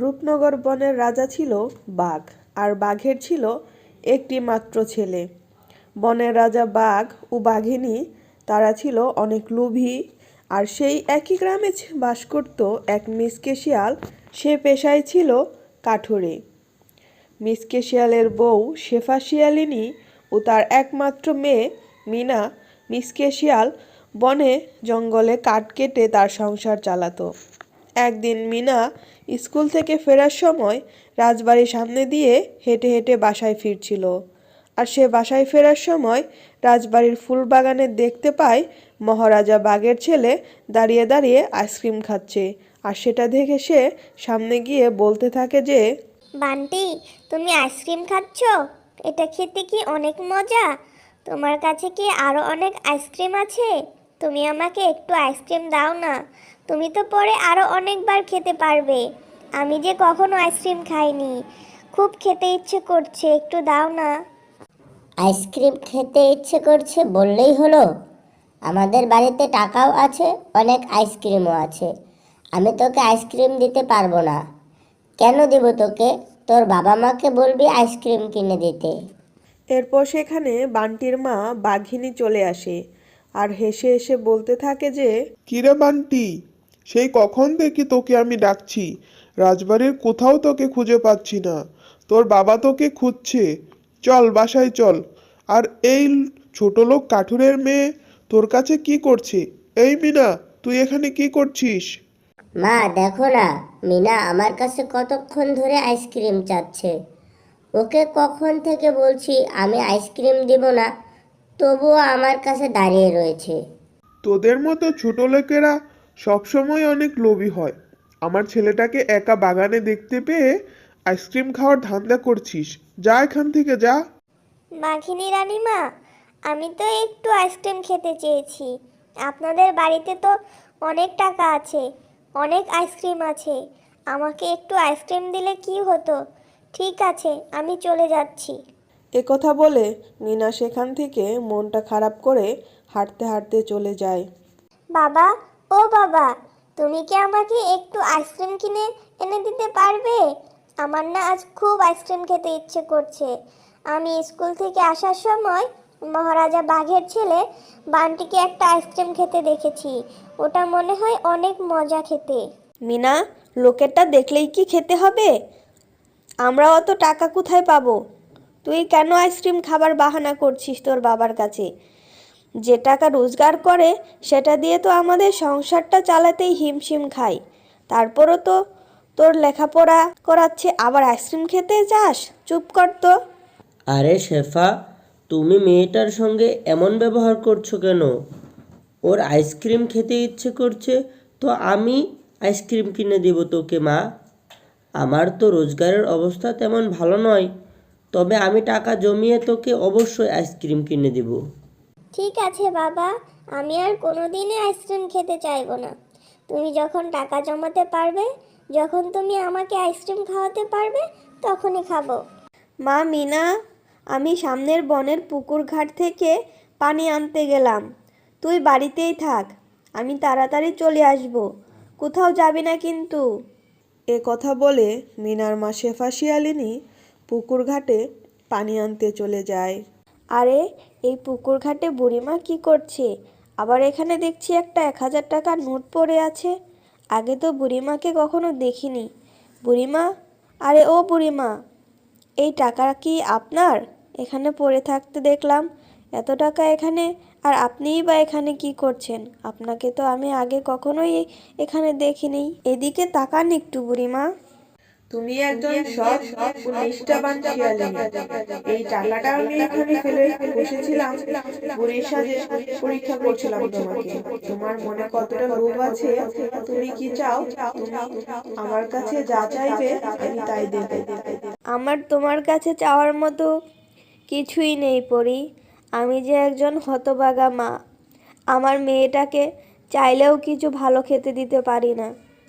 রূপনগর বনের রাজা ছিল বাঘ, আর বাঘের ছিল একটি মাত্র ছেলে। বনের রাজা বাঘ ও বাঘিনী, তারা ছিল অনেক লোভী, আর সেই একই গ্রামে বাস করত এক মিসকে শিয়াল সে পেশায় ছিল কাঠুরে। মিসকে শিয়ালের বউ শেফা শিয়ালিনী ও তার একমাত্র মেয়ে মিনা। মিসকে শিয়াল বনে জঙ্গলে কাঠ কেটে তার সংসার চালাতো। একদিন মিনা স্কুল থেকে ফেরার সময় রাজবাড়ির সামনে দিয়ে হেঁটে হেঁটে বাসায় ফিরছিল। আর সে বাসায় ফেরার সময় রাজবাড়ির ফুল বাগানে দেখতে পায় মহারাজা বাঘের ছেলে দাঁড়িয়ে দাঁড়িয়ে আইসক্রিম খাচ্ছে। আর সেটা দেখে সে সামনে গিয়ে বলতে থাকে যে, বান্টি, তুমি আইসক্রিম খাচ্ছ? এটা খেতে কি অনেক মজা? তোমার কাছে কি আরও অনেক আইসক্রিম আছে? তুমি আমাকে একটু আইসক্রিম দাও না। তুমি তো পরে আরও অনেকবার খেতে পারবে। আমি যে কখনো আইসক্রিম খাইনি। খুব খেতে ইচ্ছে করছে একটু দাও না। আইসক্রিম খেতে ইচ্ছে করছে বললেই হলো। আমাদের বাড়িতে টাকাও আছে অনেক আইসক্রিমও আছে। আমি তোকে আইসক্রিম দিতে পারব না। কেন দিব তোকে? তোর বাবা মাকে বলবি আইসক্রিম কিনে দিতে। এরপর সেখানে বান্টির মা বাঘিনী চলে আসে। আর হেসে হেসে বলতে থাকে যে কিরে বান্টি সেই কখন থেকে তোকে আমি ডাকছি? রাজবাড়ির কোথাও তোকে খুঁজে পাচ্ছি না। তোর বাবা তোকে খুঁজছে। চল বাসায় চল। আর এই ছোট লোক কাঠুরের মেয়ে তোর কাছে কি করছে? এই মিনা তুই এখানে কি করছিস? মা দেখো না মিনা আমার কাছে কতক্ষণ ধরে আইসক্রিম চাচ্ছে। ওকে কখন থেকে বলছি আমি আইসক্রিম দিব না? তবুও আমার কাছে দাঁড়িয়ে রয়েছে। তোদের মতো ছোট লোকেরা সবসময় অনেক লোভী হয়। আমার ছেলেটাকে একা বাগানে দেখতে পেয়ে আইসক্রিম খাওয়ার ধান্দা করছিস। যা এখান থেকে যা। মাখিনী রানীমা আমি তো একটু আইসক্রিম খেতে চেয়েছি। আপনাদের বাড়িতে তো অনেক টাকা আছে অনেক আইসক্রিম আছে। আমাকে একটু আইসক্রিম দিলে কি হতো? ঠিক আছে আমি চলে যাচ্ছি। কথা বলে মিনা সেখান থেকে মনটা খারাপ করে হাঁটতে হাঁটতে চলে যায়। বাবা ও বাবা তুমি কি আমাকে একটু আইসক্রিম কিনে এনে দিতে পারবে? আমার না আজ খুব আইসক্রিম খেতে ইচ্ছে করছে। আমি স্কুল থেকে আসার সময় মহারাজা বাঘের ছেলে বান্টিকে একটা আইসক্রিম খেতে দেখেছি। ওটা মনে হয় অনেক মজা খেতে। মিনা লোকেরটা দেখলেই কি খেতে হবে? আমরা অত টাকা কোথায় পাবো? তুই কেন আইসক্রিম খাবার বাহানা করছিস তোর বাবার কাছে? যে টাকা রোজগার করে, সেটা দিয়ে তো আমাদের সংসারটা চালাতেই হিমশিম খাই তারপরও তো তোর লেখাপড়া করাচ্ছে, আবার আইসক্রিম খেতে যাস? চুপ কর তো। আরে শেফা, তুমি মেয়েটার সঙ্গে এমন ব্যবহার করছ কেন? ওর আইসক্রিম খেতে ইচ্ছে করছে, তো আমি আইসক্রিম কিনে দেব তোকে, মা। আমার তো রোজগারের অবস্থা তেমন ভালো নয়। তবে আমি টাকা জমিয়ে তোকে অবশ্যই আইসক্রিম কিনে দেব। ঠিক আছে বাবা আমি আর কোনোদিনই আইসক্রিম খেতে চাইব না। তুমি যখন টাকা জমাতে পারবে যখন তুমি আমাকে আইসক্রিম খাওয়াতে পারবে তখনই খাব। মা মিনা আমি সামনের বনের পুকুর ঘাট থেকে পানি আনতে গেলাম। তুই বাড়িতেই থাক আমি তাড়াতাড়ি চলে আসব। কোথাও যাবি না কিন্তু। এ কথা বলে মিনার মা শেফা শিয়ালিনী পুকুর ঘাটে পানি আনতে চলে যায়। আরে, এই পুকুর ঘাটে বুড়িমা কি করছে? আবার এখানে দেখছি একটা এক হাজার টাকার নোট পড়ে আছে। আগে তো বুড়িমাকে কখনো দেখিনি। বুড়িমা? আরে ও বুড়িমা, এই টাকা কি আপনার? এখানে পড়ে থাকতে দেখলাম, এত টাকা এখানে, আর আপনিই বা এখানে কি করছেন? আপনাকে তো আমি আগে কখনোই এখানে দেখিনি। এদিকে তাকান একটু বুড়িমা। তুমি একজন সৎ ও নিষ্ঠাবান শিয়ালিনী। এই টাকাটা আমি এখানে ফেলে বসেছিলাম বুড়ির সাজে পরীক্ষা করছিলাম তোমাকে। তোমার মনে কতটা লোভ আছে? তুমি কি চাও? তুমি আমার কাছে যা চাইবে, আমি তাই দেবো। আমার তোমার কাছে চাওয়ার মতো কিছুই নেই, পরি। আমি যে একজন হতবাগা মা, আমার মেয়েটাকে চাইলেও কিছু ভালো খেতে দিতে পারি না।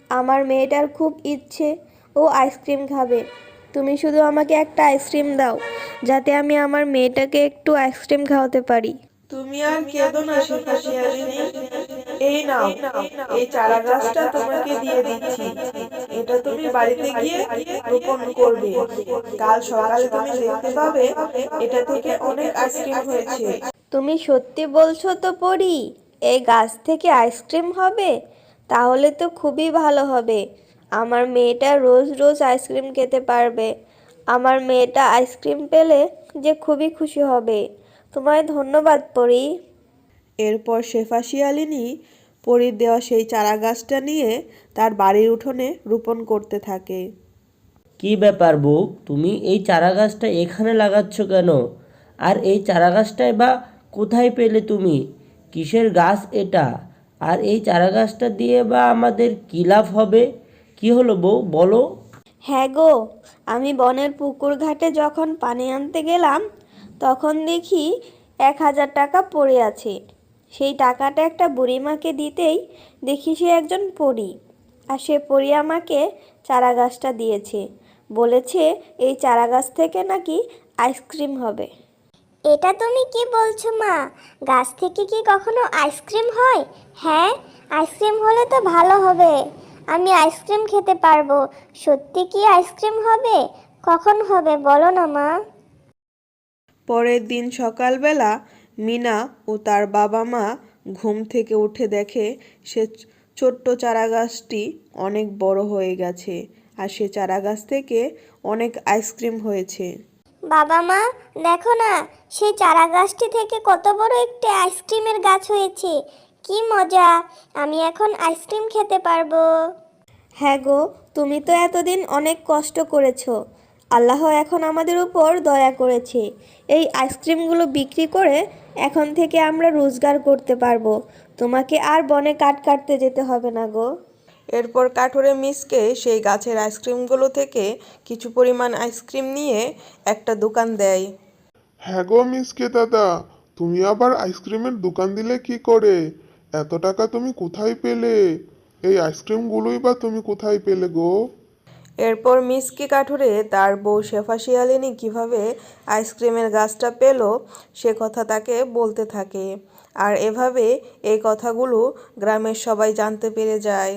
আমার মেয়েটার খুব ইচ্ছে ও আইসক্রিম খাবে। তুমি শুধু আমাকে একটা আইসক্রিম দাও যাতে আমি আমার মেয়েটাকে একটু আইসক্রিম খাওয়াতে পারি। তুমি আর কেঁদো না শেফা শিয়ালিনী। এই নাও এই চারা গাছটা তোমাকে দিয়ে দিচ্ছি। এটা তুমি বাড়িতে গিয়ে রোপণ করবে। কাল সকালে তুমি দেখতে পাবে এটা থেকে অনেক আইসক্রিম হয়েছে। তুমি সত্যি বলছো তো পরি এই গাছ থেকে আইসক্রিম হবে? তাহলে তো খুবই ভালো হবে। আমার মেয়েটা রোজ রোজ আইসক্রিম খেতে পারবে। আমার মেয়েটা আইসক্রিম পেলে যে খুবই খুশি হবে। তোমায় ধন্যবাদ পরি। এরপর শেফা শিয়ালিনী পরীর দেওয়া সেই চারা গাছটা নিয়ে তার বাড়ির উঠোনে রোপণ করতে থাকে। কি ব্যাপার বউ? তুমি এই চারা গাছটা এখানে লাগাচ্ছ কেন? আর এই চারা গাছটায় বা কোথায় পেলে তুমি? কিসের গাছ এটা? আর এই চারা গাছটা দিয়ে বা আমাদের কী লাভ হবে? কি হলো বউ? বলো। হ্যাঁ গো আমি বনের পুকুর ঘাটে যখন পানি আনতে গেলাম তখন দেখি এক হাজার টাকা পড়ে আছে। সেই টাকাটা একটা বুড়িমাকে দিতেই দেখি সে একজন পরী আর সে পরী আমাকে চারা গাছটা দিয়েছে। বলেছে এই চারা গাছ থেকে নাকি আইসক্রিম হবে। এটা তুমি কি বলছো মা? গাছ থেকে কি কখনো আইসক্রিম হয়? হ্যাঁ আইসক্রিম হলে তো ভালো হবে। আমি আইসক্রিম খেতে পারব। সত্যি কি আইসক্রিম হবে? কখন হবে বলো না মা? পরের দিন সকালবেলা মিনা ও তার বাবা মা ঘুম থেকে উঠে দেখে সে ছোট্ট চারা গাছটি অনেক বড় হয়ে গেছে আর সে চারা গাছ থেকে অনেক আইসক্রিম হয়েছে। বাবা মা দেখো না সেই চারা গাছটি থেকে কত বড় একটি আইসক্রিমের গাছ হয়েছে। কি মজা আমি এখন আইসক্রিম খেতে পারব। হ্যাঁ গো তুমি তো এতদিন অনেক কষ্ট করেছ। আল্লাহ এখন আমাদের উপর দয়া করেছে। এই আইসক্রিমগুলো বিক্রি করে এখন থেকে আমরা রোজগার করতে পারব। তোমাকে আর বনে কাঠ কাটতে যেতে হবে না গো। এরপর কাঠুরে মিসকে সেই গাছের আইসক্রিমগুলো থেকে কিছু পরিমাণ আইসক্রিম নিয়ে একটা দোকান দেয়। হ্যাঁ গো মিসকে দাদা তুমি আবার আইসক্রিমের দোকান দিলে কি করে? এত টাকা তুমি কোথায় পেলে? এই আইসক্রিমগুলোই বা তুমি কোথায় পেলে গো? এরপর মিসকে কাঠুরে তার বউ শেফা শিয়ালিনী কীভাবে আইসক্রিমের গাছটা পেল সে কথা তাকে বলতে থাকে। আর এভাবে এই কথাগুলো গ্রামের সবাই জানতে পেরে যায়।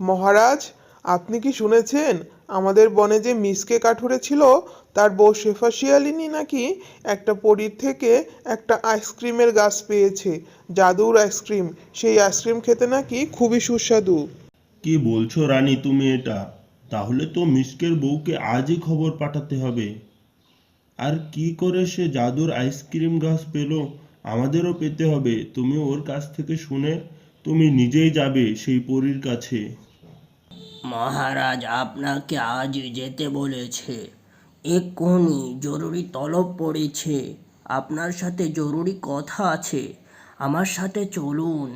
মহারাজ আপনি কি শুনেছেন? আমাদের বনে যে মিসকে কাঠুরে ছিল তার বউ শেফা শিয়ালিনী নাকি একটা পরীর থেকে একটা আইসক্রিমের গাছ পেয়েছে জাদুর আইসক্রিম। সেই আইসক্রিম খেতে নাকি খুবই সুস্বাদু। কি বলছো রানী তুমি এটা? তাহলে তো মিসকের বউকে আজই খবর পাঠাতে হবে। আর কি করে সে জাদুর আইসক্রিম গাছ পেল আমাদেরও পেতে হবে। তুমি ওর কাছ থেকে শুনে তুমি নিজেই যাবে সেই পরীর কাছে। মহারাজ আপনাকে আজই যেতে বলেছে। এক্ষুনি জরুরি তলব পড়েছে। আপনার সাথে জরুরি কথা আছে। আমার সাথে চলুন।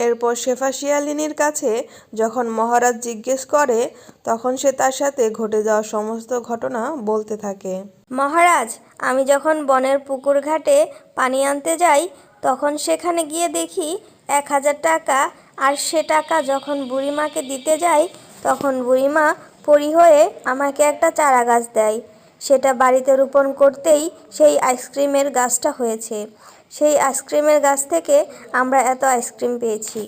এরপর শেফা শিয়ালিনীর কাছে যখন মহারাজ জিজ্ঞেস করে তখন সে তার সাথে ঘটে যাওয়া সমস্ত ঘটনা বলতে থাকে। মহারাজ আমি যখন বনের পুকুর ঘাটে পানি আনতে যাই তখন সেখানে গিয়ে দেখি এক হাজার টাকা আর সে টাকা যখন বুড়িমাকে দিতে যাই তখন বুড়িমা পরি হয়ে আমাকে একটা চারা গাছ দেয়। সেটা বাড়িতে রোপণ করতেই সেই আইসক্রিমের গাছটা হয়েছে। সেই আইসক্রিমের গাছ থেকে আমরা এত আইসক্রিম পেয়েছি।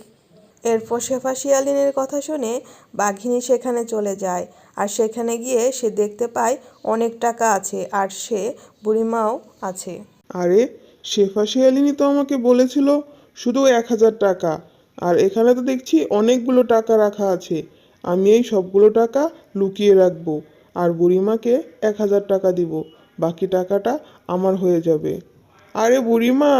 এরপর শেফা শিয়ালিনীর কথা শুনে বাঘিনী সেখানে চলে যায় আর সেখানে গিয়ে সে দেখতে পায় অনেক টাকা আছে আর সে বুড়িমাও আছে। আরে শেফা শিয়ালিনী তো আমাকে বলেছিল শুধু এক হাজার টাকা আর এখানে তো দেখছি অনেকগুলো টাকা রাখা আছে। আমি এই সবগুলো টাকা লুকিয়ে রাখব আর বুড়িমাকে এক হাজার টাকা দিব। বাকি টাকাটা আমার হয়ে যাবে। আরে বুড়িমা,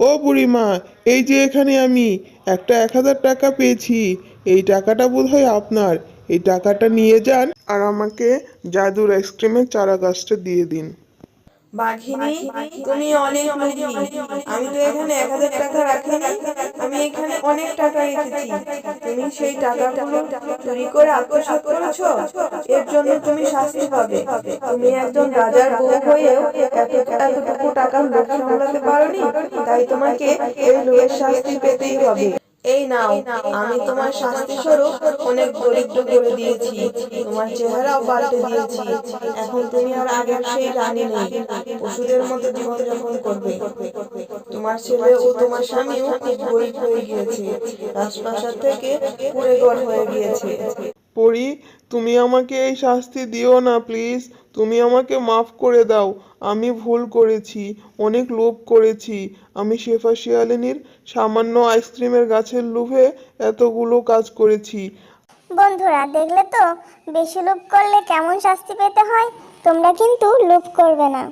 ও বুড়িমা, এই যে এখানে আমি একটা এক হাজার টাকা পেয়েছি। এই টাকাটা বোধহয় আপনার। এই টাকাটা নিয়ে যান আর আমাকে জাদুর আইসক্রিমের চারা গাছটা দিয়ে দিন। বাঘিনী তুমি অনেক লোভী। আমি তো এখানে এক হাজার টাকা রাখিনি। আমি এখানে অনেক টাকা রেখেছি। তুমি সেই টাকাগুলো চুরি করে আত্মসাৎ করেছ? এর জন্য তুমি শাস্তি পাবে। তুমি একজন রাজার বউ হয়েও এত এতটুকু টাকার লোভ সামলাতে পারোনি? তাই তোমাকে এই লোভের শাস্তি পেতেই হবে। এই নাও আমি তোমার শাস্তি স্বরূপ অনেক দরিদ্র করে দিয়েছি তোমার চেহারাও পাল্টে দিয়েছি। এখন তুমি আর আগের সেই রানী নেই পশুদের মতো জীবনযাপন করবে। তোমার ছেলে ও তোমার স্বামীও খুব গরিব হয়ে গিয়েছে রাজপ্রাসাদ থেকে পুরে ঘর হয়ে গিয়েছে। পরি তুমি আমাকে এই শাস্তি দিও না প্লিজ তুমি আমাকে মাফ করে দাও। আমি ভুল করেছি, অনেক লোভ করেছি। আমি শেফা শিয়ালিনীর সামান্য আইসক্রিমের গাছের লোভে এতগুলো কাজ করেছি। বন্ধুরা, দেখলে তো? বেশি লোভ করলে কেমন শাস্তি পেতে হয়? তোমরা কিন্তু লোভ করবে না।